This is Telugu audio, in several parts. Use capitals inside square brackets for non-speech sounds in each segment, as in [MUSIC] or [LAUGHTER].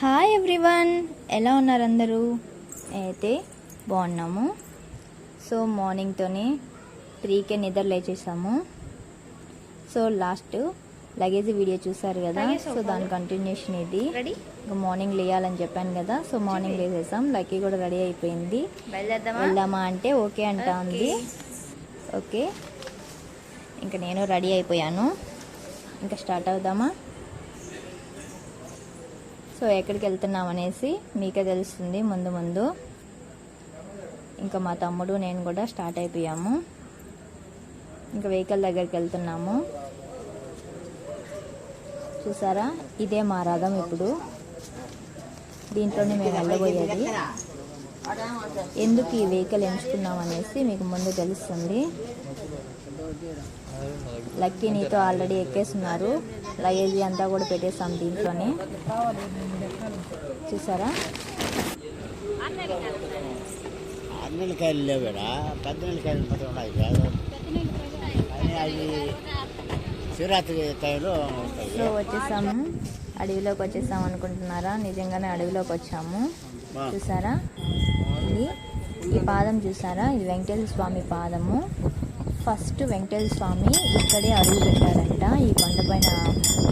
హాయ్ ఎవ్రీవన్ ఎలా ఉన్నారు అందరూ? అయితే బాగున్నాము. సో మార్నింగ్తోనే త్రీకే నిద్ర లేచేసాము. సో లాస్ట్ లగేజ్ వీడియో చూసారు కదా? సో దాని కంటిన్యూషన్ ఇది. ఇంకా మార్నింగ్ లేయాలని చెప్పాను కదా? సో మార్నింగ్ లేసేసాం. లక్కీ కూడా రెడీ అయిపోయింది. వెళ్దామా అంటే ఓకే అంటా ఉంది. ఓకే ఇంకా నేను రెడీ అయిపోయాను. ఇంకా స్టార్ట్ అవుదామా? సో ఎక్కడికి వెళ్తున్నాం అనేసి మీకే తెలుస్తుంది ముందు ముందు. ఇంకా మా తమ్ముడు నేను కూడా స్టార్ట్ అయిపోయాము. ఇంకా వెహికల్ దగ్గరికి వెళ్తున్నాము. చూసారా? ఇదే మా రథం ఇప్పుడు. దీంట్లోనే మేము వెళ్ళబోయేది. ఎందుకు ఈ వెహికల్ ఎంచుకున్నాం అనేసి మీకు ముందు తెలుస్తుంది. లక్కీ నీతో ఆల్రెడీ ఎక్కేస్తున్నారు లగేజ్ అంతా కూడా పెట్టేస్తాం దీంట్లోనే. చూసారా? అన్నెలకాయలు లేవుడా పెద్ద నెలకాయలు మాత్రం ఉన్నాయి కాదు. కానీ అవి శివరాత్రి టైంలో సో వచ్చేసాము. అడవిలోకి వచ్చేసాం అనుకుంటున్నారా? నిజంగానే అడవిలోకి వచ్చాము. చూసారా? ఇది ఈ పాదం చూసారా? ఇది వెంకటేశ్వర స్వామి పాదము. ఫస్ట్ వెంకటేశ్వర స్వామి ఇక్కడే అడుగు పెట్టారంట ఈ కొండపైన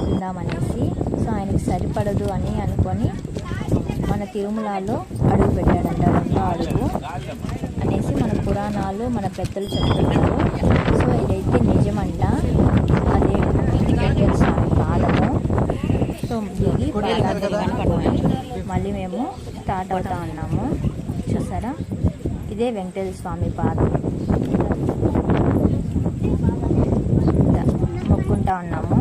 ఉందామనేసి. సో ఆయనకి సరిపడదు అని అనుకొని మన తిరుమలలో అడుగు పెట్టాడంట రెండో అడుగు అనేసి మన పురాణాలు మన పెద్దలు చెప్తున్నారు. సో ఇదైతే నిజమంట. అదే వెంకటేశ్వర స్వామి పాదము. సో దిగి మళ్ళీ మేము స్టార్ట్ అవుతా ఉన్నాము. చూసారా ఇదే వెంకటేశ్వర స్వామి పాదం. మొక్కుంటా ఉన్నాము.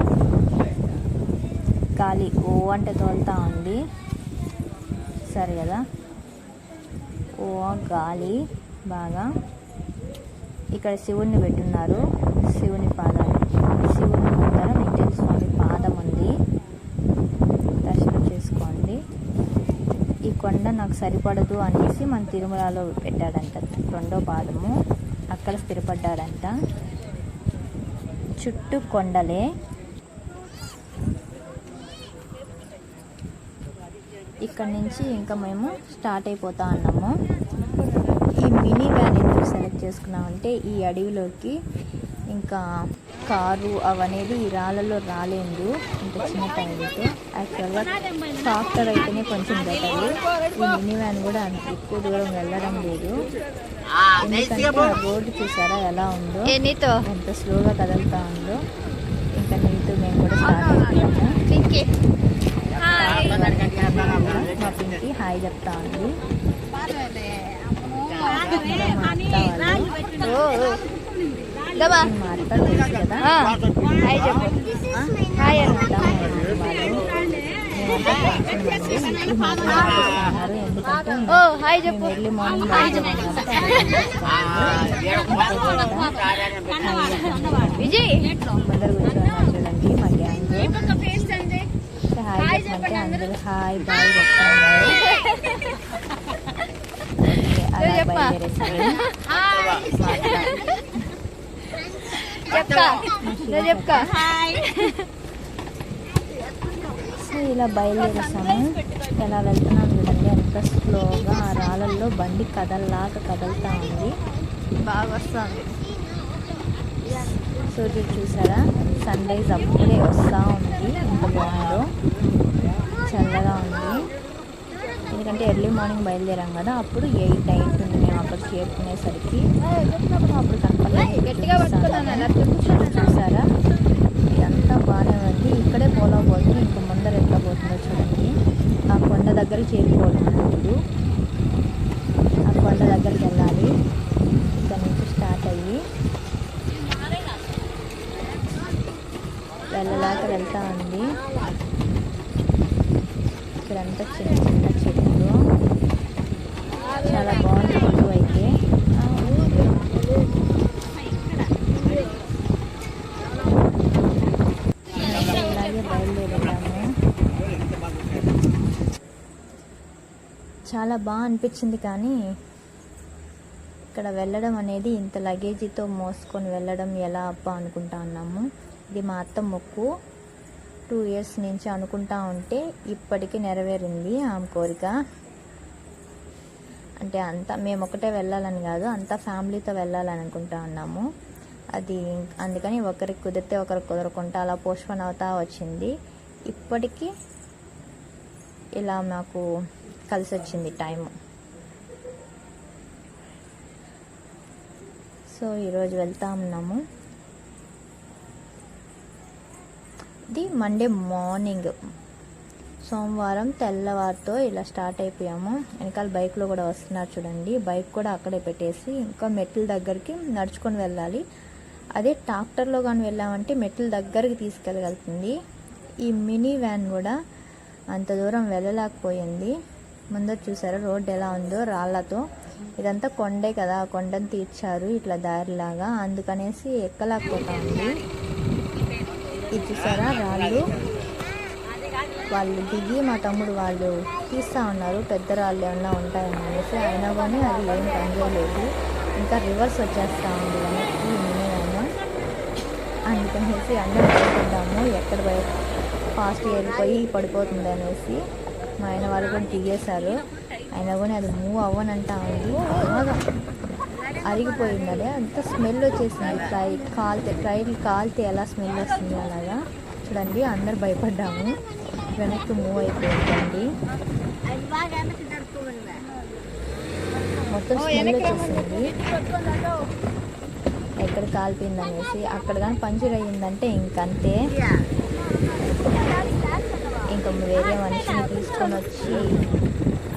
గాలి ఓ అంటే తోలుతా ఉంది. సరే కదా? ఓ గాలి బాగా. ఇక్కడ శివుణ్ణి పెట్టున్నారు. శివుని పాద శివుని ముందర వెంకటేశ్వర స్వామి పాదం ఉంది దర్శనం చేసుకోండి ఈ కొండ నాకు సరిపడదు అనేసి మన తిరుమలలో పెట్టాడంట. రెండో పాదము అక్కడ స్థిరపడ్డాడంట. చుట్టూ కొండలే. ఇక్కడ నుంచి ఇంకా మేము స్టార్ట్ అయిపోతా ఉన్నాము ఈ మినీ వ్యాన్ ఎందుకు సెలెక్ట్ చేసుకున్నామంటే ఈ అడవిలోకి ఇంకా కారు అవనేది ఈ రాళ్ళలో రాలేదు. ఇంత చిన్న టైంతో యాక్చువల్గా ట్రాక్టర్ అయితేనే కొంచెం బెటర్ ఈ మినీ వ్యాన్ కూడా అంత ఎక్కువ దూరం వెళ్ళడం లేదు. ఎందుకంటే రోడ్డు చూసారా ఎలా ఉందో? నీతో? ఎంత స్లోగా కదులుతా ఉందో. ఇంకా నీతో మేము కూడా స్టార్ట్ అయిపోయాము. పింకీ. మా పింకి హాయ్ చెప్తా ఉంది ఇంకా మా అత్త వాళ్ళు దమా మా అత్త తెలుసు కదా హాయ్ చెప్పు హాయ్ అన్న మేమంతా కొంచెం మంది ఇప్పుడు మాత్రం ఆడిస్తున్నారు ఎందుకంటే ఓ హాయ్ మేము చెప్పు ఎర్లీ మార్నింగ్ విజయ్ అందరు కూర్చోన్నారు చూడండి మా గ్యాంగ్ హాయ్ చెప్పమంటే అందరూ హాయ్ బాయ్ చెప్తున్నారు ఓకే, అలా చెప్పా. బయలుదేరేసారు చెప్తా. నువ్వు చెప్పుకో సో ఇలా బయలుదేరేసాము. ఎలా వెళ్తున్నాం చూడండి. ఎంత స్లోగా ఆ రాళ్ళల్లో బండి కదల్లాగా కదులుతా ఉంది. బాగా వస్తుంది. సూర్యుడు చూసారా? సన్ రైజ్ అప్పుడే వస్తూ ఉంది. ఎంత బాగుందో. చల్లగా ఉంది. ఎందుకంటే ఎర్లీ మార్నింగ్ బయలుదేరాం కదా. అప్పుడు ఎయిట్ ఉంది మేము అక్కడ చేరుకునేసరికి. అప్పుడు గట్టిగా పట్టుకున్నాను అలా చూసారా? ఇదంతా బాగానే ఉంది. ఇక్కడే పోలా పోతుంది ఇంక ముందర ఎట్లా పోతుందో చూడండి. ఆ కొండ దగ్గర చేరుకోవాలి ఇప్పుడు. ఆ కొండ దగ్గరికి వెళ్ళాలి. ఇక్కడ నుంచి స్టార్ట్ అయ్యి వెళ్ళలాక వెళ్తా ఉంది. ఇక్కడంతా చిన్న చిన్న చెట్లు చాలా బాగుంది వ్యూ అయితే మేమైతే ఇలాగే బయలుదేరాము చాలా బాగా అనిపించింది కానీ ఇక్కడ వెళ్ళడం అనేది ఇంత లగేజీతో మోసుకొని వెళ్ళడం ఎలా అబ్బా అనుకుంటా ఉన్నాము ఇది మా అత్త మొక్కు. టూ ఇయర్స్ నుంచి అనుకుంటా ఉంటే ఇప్పటికీ నెరవేరింది ఆమె కోరిక. అంటే అంతా మేము ఒకటే వెళ్ళాలని కాదు అంతా ఫ్యామిలీతో వెళ్ళాలని అనుకుంటా ఉన్నాము అది అందుకని ఒకరికి కుదిరితే ఒకరికి కుదరకుండా అలా పోస్ట్పోన్ అవుతా వచ్చింది. ఇప్పటికీ ఇలా మాకు కలిసి వచ్చింది టైము. సో ఈరోజు వెళ్తా ఉన్నాము. ఇది మండే మార్నింగ్. సోమవారం తెల్లవారితో ఇలా స్టార్ట్ అయిపోయాము. వెనకాల బైక్లో కూడా వస్తున్నారు చూడండి. బైక్ కూడా అక్కడే పెట్టేసి ఇంకా మెట్ల దగ్గరికి నడుచుకొని వెళ్ళాలి. అదే ట్రాక్టర్లో కానీ వెళ్ళామంటే మెట్ల దగ్గరికి తీసుకెళ్ళగలుగుతుంది. ఈ మినీ వ్యాన్ కూడా అంత దూరం వెళ్ళలేకపోయింది. ముందర చూసారా రోడ్డు ఎలా ఉందో రాళ్ళతో. ఇదంతా కొండే కదా కొండను తీర్చారు ఇట్లా దారిలాగా. అందుకనేసి ఎక్కలేకపోతా ఉంది ఇది చూసారా రాళ్ళు. వాళ్ళు దిగి మా తమ్ముడు వాళ్ళు తీస్తూ ఉన్నారు పెద్ద రాళ్ళు ఏమన్నా ఉంటాయని అనేసి. అయినా కానీ అది ఏం పనిచేయలేదు ఇంకా రివర్స్ వచ్చేస్తూ ఉంది వెనక్కి మినిమమ్ అందుకనేసి అందరం పడుకుంటాము ఎక్కడ భయ ఫాస్ట్ వెళ్ళిపోయి పడిపోతుంది అనేసి. మా ఆయన వాళ్ళు కూడా దిగేశారు అయినా కానీ అది మూవ్ అవ్వనంటా ఉంది. బాగా అరిగిపోయింది అదే అంత స్మెల్ వచ్చేసింది. ఫ్రై కాలితే ఫ్రైలు కాలితే ఎలా స్మెల్ వస్తుంది అలాగా? చూడండి అందరు భయపడ్డాము. వెనక్కి మూవ్ అయిపోయిందండి. మొత్తం స్మెల్ వచ్చేసింది. ఎక్కడ కాలిపోయింది అనేసి అక్కడ కానీ పంచర్ అయ్యిందంటే ఇంకంతే. ఇంకా వేరే మనిషిని తీసుకొని వచ్చి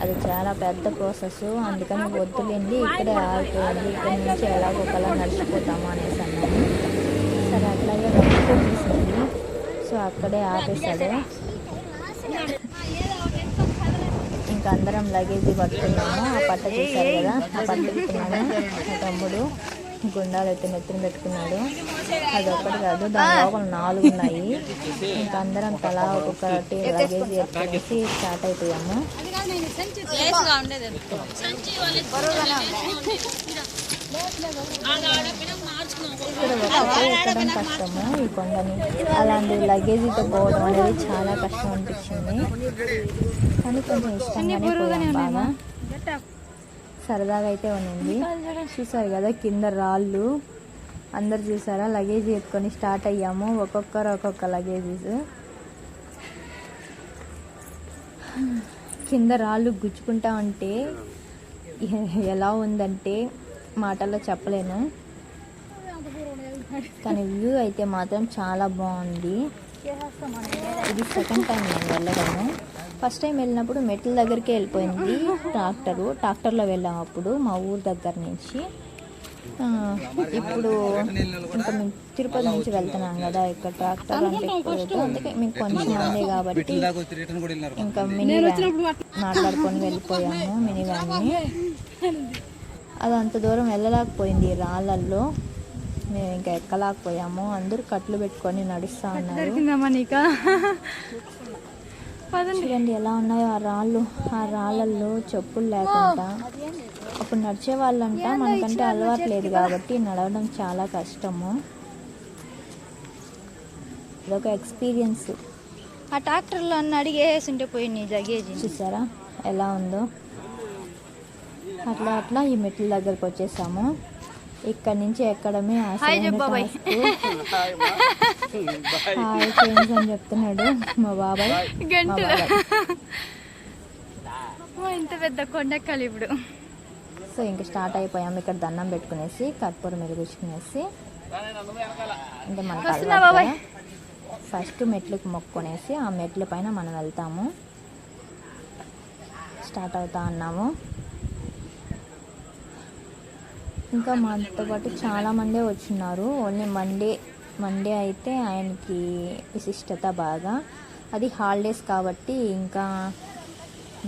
అది చాలా పెద్ద ప్రాసెస్ అందుకని వద్దులేండి ఇక్కడే ఆగిపోయింది. ఇక్కడ నుంచి ఎలాగో ఒకలా నడిచిపోతాము అనేసి అన్నాను. సరే అట్లాగే వర్క్ సో అక్కడే ఆపేశాడు. ఇంకా అందరం లగేజ్ పట్టుకున్నాము. ఆ పట్ట చూశారు కదా ఆ పట్ట తమ్ముడు. గుండాలు అయితే నెత్తిన పెట్టుకున్నాడు. అది ఒక్కటి కాదు దాని లోపల నాలుగు ఉన్నాయి. ఇంకా అందరం తలా ఒక్కొక్కటి లగేజ్ ఎత్తుకేసి స్టార్ట్ అయిపోయాము. ఎక్కడం కష్టము. ఈ కొండని అలాంటి లగేజీతో పోవడం అనేది చాలా కష్టం అనిపించింది. కానీ కొంచెం ఇష్టంగానే పోయాం బాగా. సరదాగా అయితే ఉన్నింది చూసారు కదా కింద రాళ్ళు. అందరు చూసారా? లగేజ్ ఎత్తుకొని స్టార్ట్ అయ్యాము. ఒక్కొక్కరు ఒక్కొక్క లగేజెస్. కింద రాళ్ళు గుచ్చుకుంటా ఉంటే ఎలా ఉందంటే మాటల్లో చెప్పలేను. కానీ వ్యూ అయితే మాత్రం చాలా బాగుంది. ఇది సెకండ్ టైం నేను వెళ్ళడము ఫస్ట్ టైం వెళ్ళినప్పుడు మెట్ల దగ్గరికి వెళ్ళిపోయింది ట్రాక్టరు. ట్రాక్టర్లో వెళ్ళాము అప్పుడు మా ఊరు దగ్గర నుంచి. ఇప్పుడు ఇంకా మేము తిరుపతి నుంచి వెళ్తున్నాం కదా ఇక్కడ ట్రాక్టర్ అంటే అందుకే మీకు కొంచెం మందే కాబట్టి ఇంకా మినీ వ్యాన్ మాట్లాడుకొని వెళ్ళిపోయాము మినీ వ్యాన్ని అది అంత దూరం వెళ్ళలేకపోయింది రాళ్ళల్లో. మేము ఇంకా ఎక్కలేకపోయాము. అందరూ కట్లు పెట్టుకొని నడుస్తా ఉన్నారు. చూడండి ఎలా ఉన్నాయో ఆ రాళ్ళు ఆ రాళ్ళల్లో చెప్పులు లేకుండా అప్పుడు నడిచే వాళ్ళంట మనకంటే అలవాటు లేదు కాబట్టి నడవడం చాలా కష్టము. ఇదొక ఎక్స్పీరియన్స్. ఆ ట్రాక్టర్లో అన్న అడిగేసి ఉంటే పోయి నీ జగేజీ. చూసారా? ఎలా ఉందో. అట్లా అట్లా ఈ మెట్ల దగ్గరకు వచ్చేసాము. ఇక్కడ నుంచి ఎక్కడమే హాయ్ ఫ్రెండ్స్ [LAUGHS] అని చెప్తున్నాడు మా బాబాయ్. [LAUGHS] ఇంత పెద్ద కొండెక్కాలి ఇప్పుడు. సో ఇంక స్టార్ట్ అయిపోయాము ఇక్కడ దండం పెట్టుకునేసి కర్పూరం వెలిగించుకునేసి అంటే. కదా. ఫస్ట్ మెట్లకు మొక్కునేసి ఆ మెట్ల పైన మనం వెళ్తాము. స్టార్ట్ అవుతా ఉన్నాము ఇంకా మాతో పాటు చాలామందే వచ్చిన్నారు ఓన్లీ మండే మండే అయితే ఆయనకి విశిష్టత బాగా. అది హాలిడేస్ కాబట్టి ఇంకా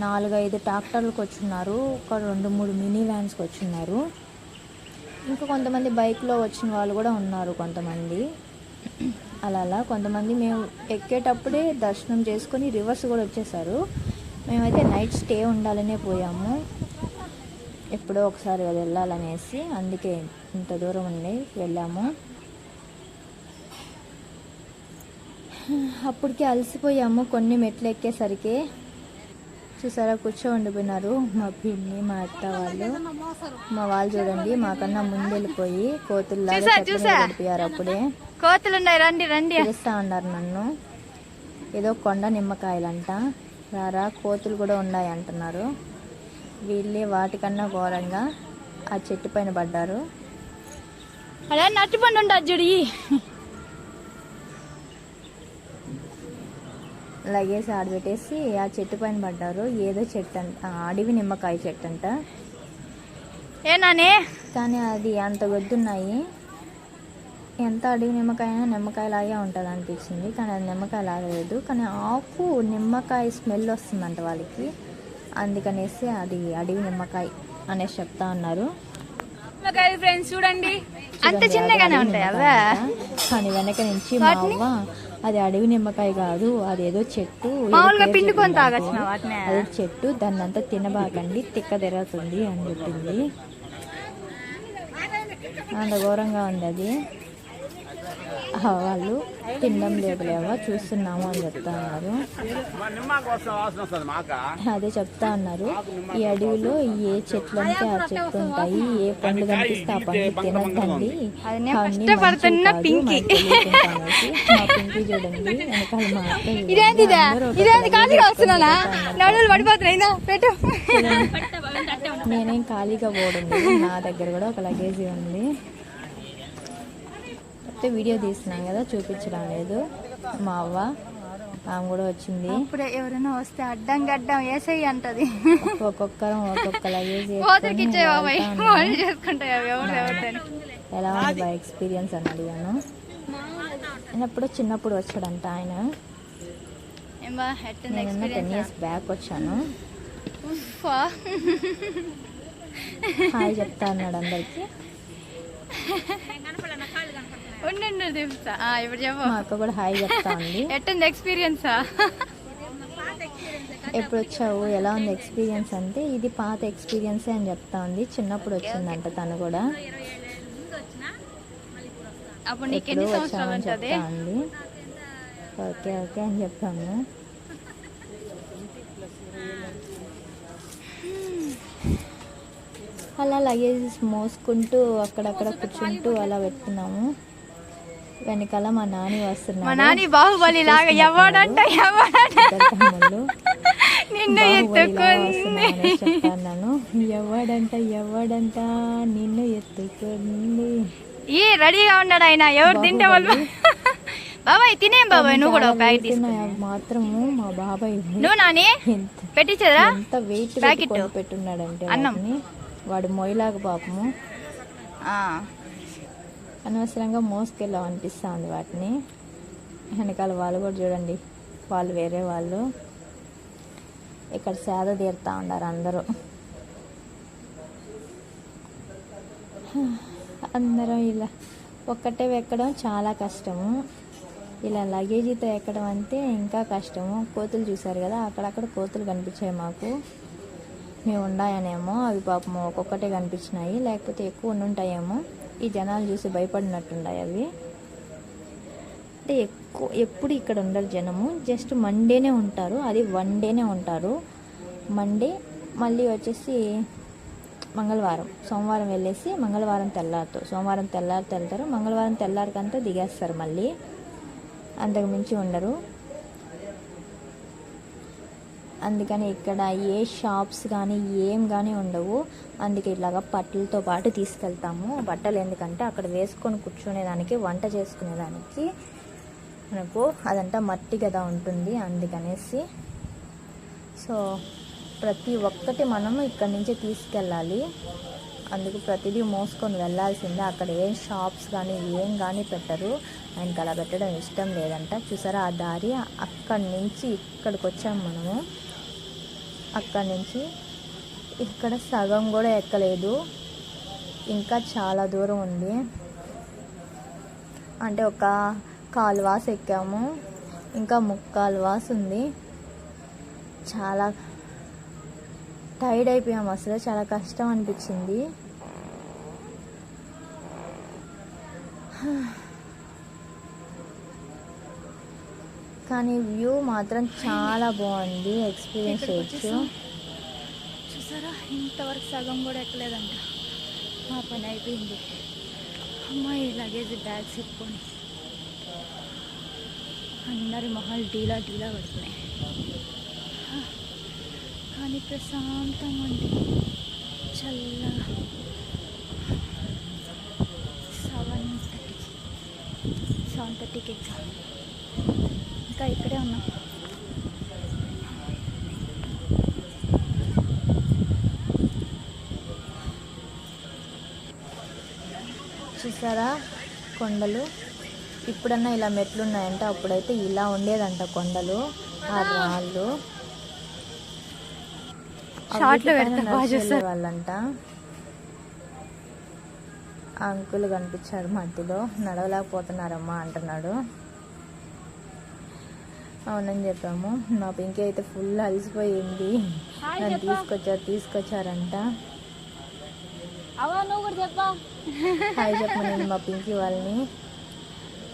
నాలుగైదు ట్రాక్టర్లకు వచ్చున్నారు ఒక రెండు మూడు మినీ వ్యాన్స్కి వచ్చున్నారు ఇంకా కొంతమంది బైక్లో వచ్చిన వాళ్ళు కూడా ఉన్నారు కొంతమంది. అలా అలా కొంతమంది మేము ఎక్కేటప్పుడే దర్శనం చేసుకొని రివర్స్ కూడా వచ్చేసారు. మేమైతే నైట్ స్టే ఉండాలనే పోయాము. ఎప్పుడో ఒకసారి వెళ్ళాలనేసి అందుకే ఇంత దూరం ఉండి వెళ్ళాము. అప్పటికి అలసిపోయాము కొన్ని మెట్లు ఎక్కేసరికి. చూసారా కూర్చో ఉండిపోయినారు మా పిన్ని మా అత్త వాళ్ళు. మా వాళ్ళు చూడండి మాకన్నా ముందు వెళ్ళిపోయి కోతుల్లాగా అప్పుడే. కోతులు రండి రండి. పిలుస్తా ఉన్నారు నన్ను. ఏదో కొండ నిమ్మకాయలంట. రారా కోతులు కూడా ఉన్నాయి అంటున్నారు వీళ్ళే వాటికన్నా ఘోరంగా ఆ చెట్టు పైన పడ్డారు. అదే నట్టుబండి ఉండదు జుడి. లగేసి ఆడబెట్టేసి ఆ చెట్టు పైన పడ్డారు. ఏదో చెట్టు అంట అడవి నిమ్మకాయ చెట్టు అంట ఏ నాని? కానీ అది అంత గొద్దున్నాయి ఎంత అడవి నిమ్మకాయ నిమ్మకాయలాగే ఉంటుంది అనిపించింది కానీ అది నిమ్మకాయ లాగలేదు. కానీ ఆకు నిమ్మకాయ స్మెల్ వస్తుందంట వాళ్ళకి. అందుకనేసి అది అడవి నిమ్మకాయ అనేసి చెప్తా ఉన్నారు ఫ్రెండ్స్ చూడండి. అంత చిన్నగానే ఉంటాయి? అవే. కానీ వెనక నుంచి మా అవ్వ అది అడవి నిమ్మకాయ కాదు అది ఏదో చెట్టు పిండుకొని అది చెట్టు దాన్ని అంతా తినబాకండి తిక్క తెరుగుతుంది అని చెప్పింది. అంత ఘోరంగా ఉంది అది. వాళ్ళు తినడం లేదులేవా చూస్తున్నాము అని చెప్తా ఉన్నారు అదే చెప్తా ఉన్నారు ఈ అడవిలో ఏ చెట్లు అంటే ఆ చెట్లు ఉంటాయి ఏ పండ్లు కనిపిస్తే ఆ పండ్లు తినద్దండి. పింకీ. చూడండి వెనకాల మా. ఇదేంటి ఇదేంటి ఖాళీగా వస్తున్నానా? పడిపోతున్నాయి పెట్టు. నేనేం ఖాళీగా పోవడం నా దగ్గర కూడా ఒక లగేజీ ఉంది. అయితే వీడియో తీస్తున్నాం కదా చూపించడం లేదు. మా అవ్వ ఆమె కూడా వచ్చింది. అప్పుడే ఎవరైనా వస్తే అడ్డం గడ్డం వేసేయి అంటది. ఒక్కొక్కరం ఒక్కొక్క [LAUGHS] ఎలా ఉంది బా ఎక్స్పీరియన్స్ అని అడిగాను. నేను ఎప్పుడో చిన్నప్పుడు వచ్చాడంట ఆయన. నేను టెన్ ఇయర్స్ బ్యాక్ వచ్చాను. హాయ్ చెప్తా అన్నాడు అందరికి. [LAUGHS] ఉండు ఉండు, చూపిస్తా ఆ, ఇప్పుడు చెప్పు. మా అక్క కూడా హాయ్ చెప్తా ఉంది. ఎట్టుంది ఎక్స్పీరియన్సా ఎప్పుడు వచ్చావు? ఎలా ఉంది ఎక్స్పీరియన్స్ అంటే ఇది పాత ఎక్స్పీరియన్స్ అని చెప్తా ఉంది. చిన్నప్పుడు వచ్చిందంట తను కూడా. అప్పుడు నీకు ఎన్ని సంవత్సరాలు ఉంటుంది? ఓకే ఓకే అని చెప్తాము అలా లగేజెస్ మోసుకుంటూ అక్కడక్కడ కూర్చుంటూ అలా పెట్టుకున్నాము. వెనకాల మా నాని వస్తున్నాడు మా నాని బాహుబలి లాగా ఎవడంట ఎవడంట నిన్ను చెప్తాను ఎవడంట ఎవడంట నిన్ను ఎత్తుకుంది. ఈ రెడీగా ఉన్నాడు ఆయన. ఎవరు తింటే వాళ్ళు [LAUGHS] బాబాయ్ తినేం బాబాయ్? నువ్వు కూడా ఒక ప్యాకెట్ మాత్రము మా బాబాయ్ [LAUGHS] నువ్వు నాని? పెట్టించదా ఎంత వెయిట్ ప్యాకెట్. పెట్టున్నాడంటే అన్నం. వాడు మొయ్యలాగా పాపము. ఆ, అనవసరంగా మోసుకెళ్ళాం అనిపిస్తుంది వాటిని. వెనకాల వాళ్ళు కూడా చూడండి వాళ్ళు వేరే వాళ్ళు. ఇక్కడ సేద తీరుతా ఉన్నారు అందరూ. అందరం ఇలా ఒక్కటే ఎక్కడం చాలా కష్టము. ఇలా లగేజీతో ఎక్కడం అంటే ఇంకా కష్టము. కోతులు చూశారు కదా అక్కడక్కడ కోతులు కనిపించాయి మాకు. మేము ఉన్నాయనేమో అవి పాపం ఒక్కొక్కటే కనిపించినాయి లేకపోతే ఎక్కువ ఉండుంటాయేమో. ఈ జనాలు చూసి భయపడినట్టున్నాయి అవి. అంటే ఎక్కువ ఎప్పుడు ఇక్కడ ఉండరు జనము. జస్ట్ మండేనే ఉంటారు. అది వన్ డేనే ఉంటారు. మండే మళ్ళీ వచ్చేసి మంగళవారం. సోమవారం వెళ్ళేసి మంగళవారం తెల్లారుతో సోమవారం తెల్లారితో వెళ్తారు మంగళవారం తెల్లారికంతా దిగేస్తారు మళ్ళీ. అంతకు మించి ఉండరు. అందుకని ఇక్కడ ఏ షాప్స్ కానీ ఏం కానీ ఉండవు. అందుకే ఇట్లాగా బట్టలతో పాటు తీసుకెళ్తాము. బట్టలు ఎందుకంటే అక్కడ వేసుకొని కూర్చునేదానికి వంట చేసుకునేదానికి మనకు అదంతా మట్టి కదా ఉంటుంది అందుకనేసి. సో ప్రతి ఒక్కటి మనము ఇక్కడి నుంచే తీసుకెళ్ళాలి. అందుకు ప్రతిదీ మోసుకొని వెళ్ళాల్సిందే. అక్కడ ఏం షాప్స్ కానీ ఏం కానీ పెట్టరు. ఆయనకి అలా పెట్టడం ఇష్టం లేదంట. చూసారా ఆ దారి? అక్కడి నుంచి ఇక్కడికి వచ్చాము మనము. అక్కడి నుంచి ఇక్కడ సగం కూడా ఎక్కలేదు. ఇంకా చాలా దూరం ఉంది. అంటే ఒక కాలువాస్ ఎక్కాము. ఇంకా ముక్కాలువాస్ ఉంది. చాలా టైర్డ్ అయిపోయాము అసలు. చాలా కష్టం అనిపించింది. కానీ వ్యూ మాత్రం చాలా బాగుంది ఎక్స్పీరియన్స్ చేయొచ్చు. చూసారా? ఇంతవరకు సగం కూడా ఎక్కలేదంట. మా పని అయిపోయింది. అమ్మాయి లగేజ్ బ్యాగ్స్ ఎత్తుకొని అందరి మొహాలు డీలా డీలా పడుతున్నాయి. కానీ ప్రశాంతంగా ఉంది. చల్లగా. సెవెన్ థర్టీకి సెవెన్ థర్టీకి ఎక్కాలి ఇంకా ఇక్కడే ఉన్నాం. చూసారా కొండలు? ఇప్పుడన్నా ఇలా మెట్లు ఉన్నాయంట అప్పుడైతే ఇలా ఉండేదంట కొండలు ఆ రాళ్ళు. షార్ట్లో. వాళ్ళంట. అంకుల్ కనిపించాడు మధ్యలో. నడవలేకపోతున్నారమ్మా అంటున్నాడు. అవునని చెప్పాము. మా పింకీ అయితే ఫుల్ అలసిపోయింది. నన్ను. తీసుకొచ్చారు తీసుకొచ్చారంట. హాయ్ చెప్పమని మా పింకీ వాళ్ళని.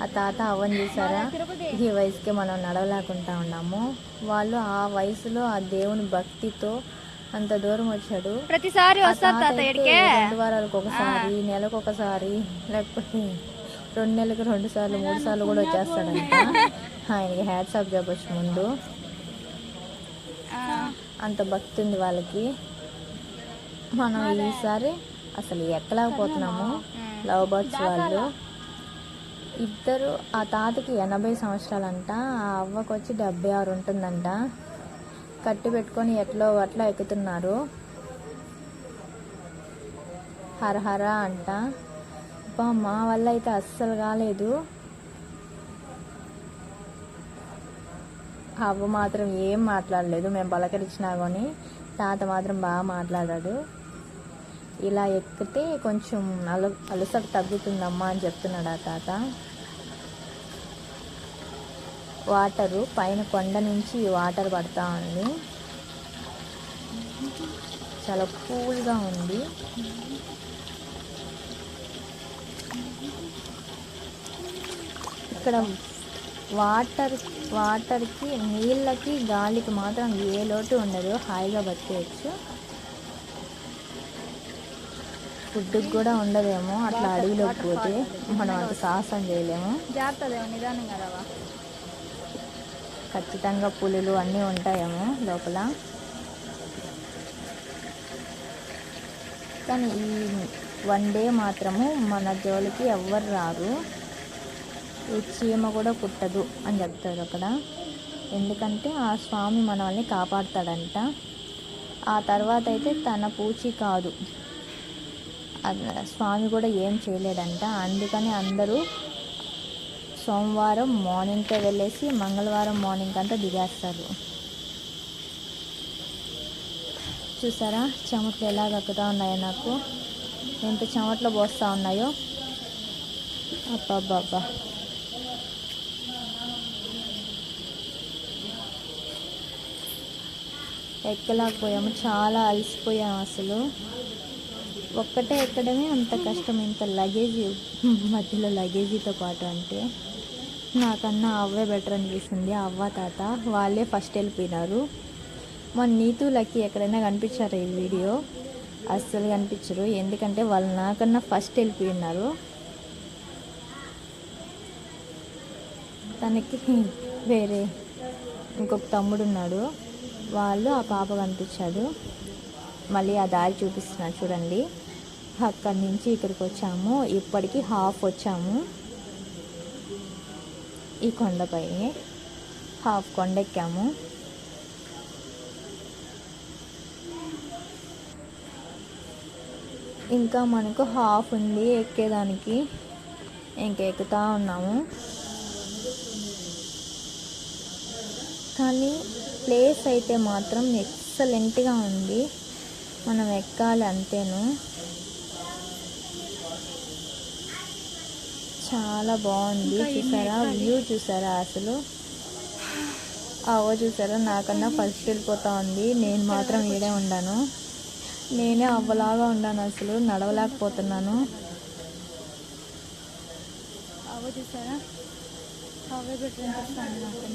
ఆ తాత అవ్వని చూసారా? ఈ వయసుకే మనం నడవలేకుండా ఉన్నాము. వాళ్ళు ఆ వయసులో ఆ దేవుని భక్తితో అంత దూరం వచ్చాడు. ప్రతిసారి రెండు వారాలకు ఒకసారి నెలకు ఒకసారి లేకపోతే రెండు నెలలకు రెండు సార్లు మూడు సార్లు కూడా వచ్చేస్తాడంట. ఆయనకి హ్యాట్స్ ఆఫ్ చెప్పచ్చు ముందు. అంత భక్తి ఉంది వాళ్ళకి. మనం ఈసారి అసలు ఎక్కలేకపోతున్నాము. లవ్ బర్డ్స్ వాళ్ళు. ఇద్దరు ఆ తాతకి ఎనభై సంవత్సరాలంట ఆ అవ్వకు వచ్చి డెబ్బై ఆరు ఉంటుందంట. కట్టి పెట్టుకొని ఎట్లో అట్లా ఎక్కుతున్నారు. హర హర అంట. అబ్బా, మా వల్ల అయితే అస్సలు కాలేదు. అవ్వ మాత్రం ఏం మాట్లాడలేదు. మేము పలకరించినా కానీ తాత మాత్రం బాగా మాట్లాడాడు. ఇలా ఎక్కితే కొంచెం అలు అలసట తగ్గుతుందమ్మా అని చెప్తున్నాడు ఆ తాత. వాటరు పైన కొండ నుంచి వాటర్ పడతా ఉంది. చాలా కూల్గా ఉంది. ఇక్కడ వాటర్ వాటర్కి నీళ్ళకి గాలికి మాత్రం ఏ లోటు ఉండదు. హాయిగా బతికేయచ్చు. ఫుడ్కి కూడా ఉండదేమో. అట్లా అడవిలోకి పోతే మనం అంత సాహసం చేయలేము. ఖచ్చితంగా పులులు అన్నీ ఉంటాయేమో లోపల. కానీ ఈ వన్ డే మాత్రము మన జోలికి ఎవ్వరు రారు. ఏ చీమ కూడా పుట్టదు అని చెప్తారు అక్కడ. ఎందుకంటే ఆ స్వామి మనల్ని కాపాడతాడంట. ఆ తర్వాత అయితే తన పూచి కాదు. స్వామి కూడా ఏం చేయలేడంట. అందుకని అందరూ సోమవారం మార్నింగ్తో వెళ్ళేసి మంగళవారం మార్నింగ్ అంతా దిగేస్తారు. చూసారా? చెమట్లు ఎలా కక్కుతా ఉన్నాయో నాకు. ఎంత చెమట్లు పోస్తూ ఉన్నాయో. అబ్బాబ్బాబ్బా. ఎక్కలేకపోయాము. చాలా అలసిపోయాము అసలు. ఒక్కటే ఎక్కడమే అంత కష్టం. ఇంత లగేజీ మధ్యలో లగేజీతో పాటు అంటే నాకన్నా అవ్వే బెటర్ అనిపిస్తుంది. అవ్వ తాత వాళ్ళే ఫస్ట్ వెళ్ళిపోయినారు. మన నీతు లక్కీ ఎక్కడైనా కనిపించారు ఈ వీడియో? అస్సలు కనిపించరు. ఎందుకంటే వాళ్ళు నాకన్నా ఫస్ట్ వెళ్ళిపోయి ఉన్నారు తనకి వేరే ఇంకొక తమ్ముడు ఉన్నాడు. వాళ్ళు ఆ పాప కనిపించాడు. మళ్ళీ ఆ దారి చూపిస్తున్నాడు చూడండి. అక్కడి నుంచి ఇక్కడికి వచ్చాము. ఇప్పటికి హాఫ్ వచ్చాము. ఈ కొండపైనే హాఫ్ కొండ ఎక్కాము ఇంకా మనకు హాఫ్ ఉంది ఎక్కేదానికి. ఇంకా ఎక్కుతా ఉన్నాము. కానీ ప్లేస్ అయితే మాత్రం ఎక్సలెంట్గా ఉంది. మనం ఎక్కాలి అంతేను చాలా బాగుంది. చూసారా? వ్యూ చూసారా అసలు? అవో చూసారా? నాకన్నా ఫస్ట్ వెళ్ళిపోతా ఉంది. నేను మాత్రం ఈడే ఉండాను. నేనే అవ్వలాగా ఉన్నాను అసలు. నడవలేకపోతున్నాను. అవ్వ చూసారా? అవే పెట్టి అనిపిస్తాను నాకు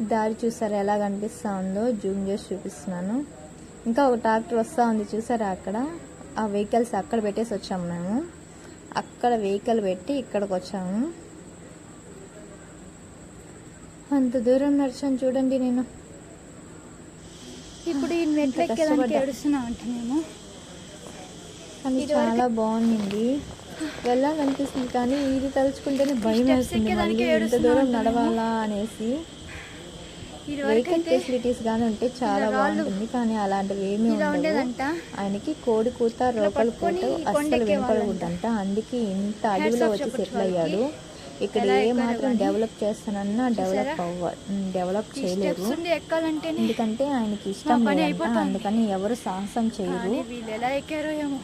దారి చూసారా ఎలా కనిపిస్తా ఉందో జూమ్ చేసి చూపిస్తున్నాను. ఇంకా ఒక ట్రాక్టర్ వస్తూ ఉంది చూసారా అక్కడ? ఆ వెహికల్స్ అక్కడ పెట్టేసి వచ్చాము మేము. అక్కడ వెహికల్ పెట్టి ఇక్కడికి వచ్చాము. అంత దూరం నడిచాను చూడండి నేను. ఇప్పుడు ఈ మెట్లు కానీ చాలా బాగుంది. వెళ్ళాలనిపిస్తుంది కానీ ఇది తలుచుకుంటేనే భయం వేస్తుంది. ఎంత దూరం. నడవాలా అనేసి. వెహికల్ ఫెసిలిటీస్ గానీ ఉంటే చాలా బాగుంటుంది. కానీ అలాంటివి ఏమీ ఉండేదంట. ఆయనకి కోడి కూత రోకలు కూత అస్సలు. వినపడకూడదంట అందుకే ఇంత అడవిలో వచ్చి సెటిల్ అయ్యాడు. ఇక్కడ ఏ మాత్రం కానీ. డెవలప్ చేస్తానన్నా డెవలప్ అవ్వ డెవలప్ చేయలేరు ఎక్కాలంటేనే ఎందుకంటే ఆయనకి ఇష్టం లేదంట. అందుకని ఎవరు సాహసం చేయరు. కానీ ఎలా ఎక్కారో ఏమో.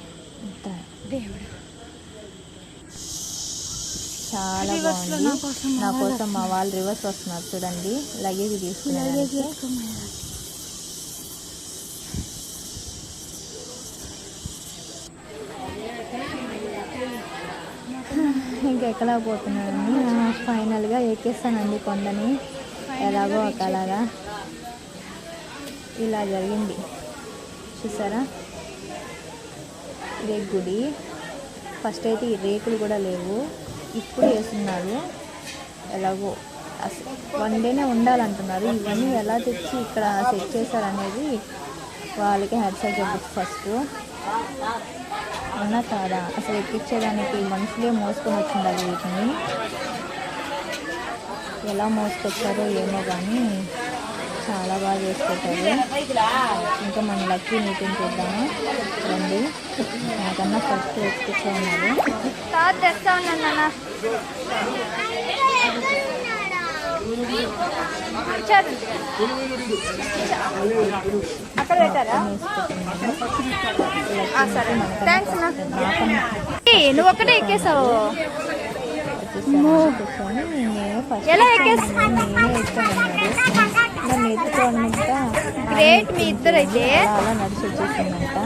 దేవుడు. చాలా బాగుంది. నా కోసం మా నా వాళ్ళు కోసం మా వాళ్ళు రివర్స్ వస్తున్నారు చూడండి. లగేజ్ తీసుకున్నారు ఇంకా ఎక్కలేకపోతున్నానండి ఫైనల్గా ఎక్కేస్తానండి కొండని. ఎలాగో ఒకలాగా. ఇలా జరిగింది. చూసారా? ఇదే గుడి. ఫస్ట్ అయితే ఈ రేకులు కూడా లేవు. ఇప్పుడు వేస్తున్నారు. ఎలాగో అసలు వన్ డేనే ఉండాలంటున్నారు. ఇవన్నీ ఎలా తెచ్చి ఇక్కడ సెట్ చేశారనేది వాళ్ళకి హెడ్ సైడ్ చెప్పచ్చు ఫస్ట్. అవునా కాదా? అసలు ఎక్కించేదానికి మనుషులే మోసుకొని వచ్చిండాలి వీటిని. ఎలా మోసుకొచ్చారో ఏమో కానీ చాలా బాగా చేసి పెట్టారు ఇంకా మన లక్కీ మీటింగ్ చూద్దాము? రండి. నాకన్నా ఫస్ట్ ఉన్నారు కాదు తెస్తా ఉన్నాను. అక్కడ పెట్టారా? సరే థ్యాంక్స్ నువ్వు ఒక్కటే ఎక్కేసావు. ఎలా ఎక్కేస్- నేనే నన్ను ఎత్తుకోవడంతా గ్రేట్ మీ ఇద్దరైతే. అలా నడిచి వచ్చేసిందంట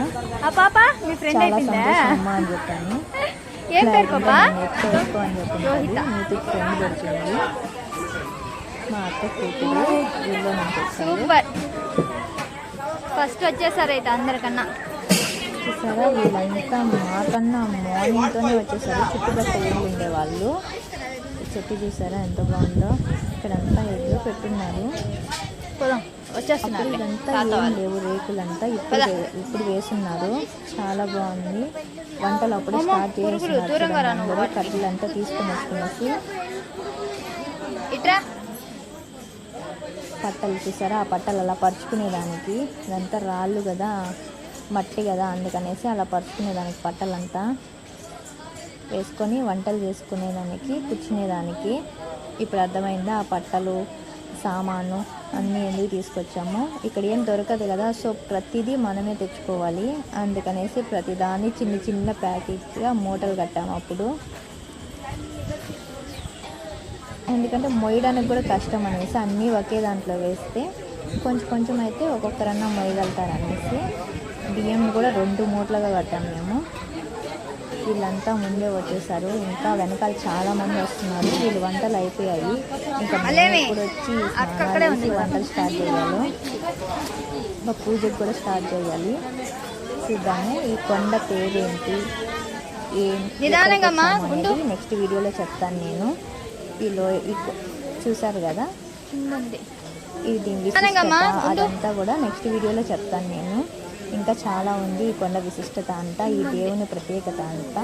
ఆ పాప మీ ఫ్రెండ్ అయిపోయిందా? అమ్మా అని చెప్పాను. [LAUGHS] ఏం పేరు పాప? అని చెప్పింది ఫ్రెండ్ దొరికింది. మా అత్త కూతురు ఊళ్ళో నుంచి వచ్చారు సూపర్ ఫస్ట్ వచ్చేసారు అయితే అందరికన్నా. చూసారా వీళ్ళంతా మాకన్నా మార్నింగ్తోనే వచ్చేసారు. చుట్టుపక్కల ఉండేవాళ్ళు. చెట్టు చూసారా? ఎంత బాగుందో. ఇక్కడంతా ఎడ్లు పెట్టున్నారు. వచ్చేస్తున్నారు. ఇదంతా ఏం. లేవు రేకులంతా ఇప్పుడు ఇప్పుడు వేస్తున్నారు. చాలా బాగుంది. వంటలు అప్పుడు స్టార్ట్ చేస్తున్నారు అందరూ. కట్టెలంతా తీసుకొని వచ్చుకునేసి పట్టలు చూసారా? ఆ పట్టలు అలా పరుచుకునేదానికి. ఇదంతా రాళ్ళు కదా మట్టి కదా అందుకనేసి అలా పరుచుకునేదానికి పట్టలంతా. వేసుకొని వంటలు చేసుకునేదానికి కూర్చునేదానికి. ఇప్పుడు అర్థమైందా? ఆ పట్టలు సామాను అన్నీ ఎందుకు తీసుకొచ్చాము? ఇక్కడ ఏం దొరకదు కదా సో ప్రతిదీ మనమే తెచ్చుకోవాలి. అందుకనేసి ప్రతిదాన్ని చిన్న చిన్న ప్యాకెట్గా మూటలు కట్టాము అప్పుడు. ఎందుకంటే మొయ్యడానికి కూడా కష్టం అనేసి అన్నీ ఒకే దాంట్లో వేస్తే కొంచెం కొంచెం అయితే ఒక్కొక్కరన్నా మొయ్యగలుగుతారు అనేసి బియ్యం కూడా రెండు మూటలుగా కట్టాము మేము. వీళ్ళంతా ముందే వచ్చేసారు. ఇంకా వెనకాల చాలా మంది వస్తున్నారు. వీళ్ళు వంటలు అయిపోయాయి. ఇంకా. ఇప్పుడు వచ్చి వంటలు స్టార్ట్ చేయాలి. ఇంకా పూజకు కూడా స్టార్ట్ చేయాలి. చూద్దాము. ఈ కొండ పేరేంటి? ఏం నిదానంగా అమ్మా, ఉండు. నెక్స్ట్ వీడియోలో చెప్తాను నేను. ఈ చూసారు కదా? ఇది. అదంతా కూడా నెక్స్ట్ వీడియోలో చెప్తాను నేను. ఇంకా చాలా ఉంది ఈ కొండ విశిష్టత అంతా ఈ దేవుని ప్రత్యేకత అంతా.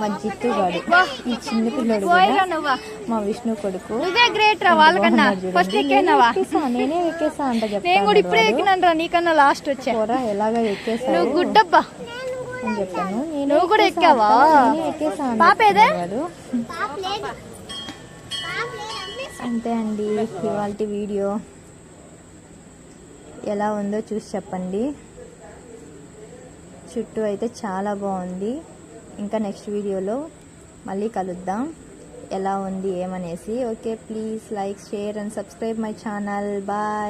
మా జిత్తుగాడు. ఈ చిన్న పిల్లడు మా విష్ణు కొడుకు నేనే ఎక్కేనావా? ఎక్కేసా, నేనే ఎక్కేసా అంట కూడా ఇప్పుడే. ఎక్కినాను నీకన్నా లాస్ట్ వచ్చా. ఎలాగ ఎక్కేసావు. నువ్వు గుడ్డబ్బా. అని చెప్పాను నేనే నువ్వు కూడా ఎక్కేసా ఎక్కావా? ఎక్కేసా వాడు. అంతే అండి ఇవాళ వీడియో. ఎలా ఉందో చూసి చెప్పండి. చుట్టూ అయితే చాలా బాగుంది. ఇంకా నెక్స్ట్ వీడియోలో మళ్ళీ కలుద్దాం. ఎలా ఉంది ఏమనేసి. Okay please like share and subscribe my channel. Bye.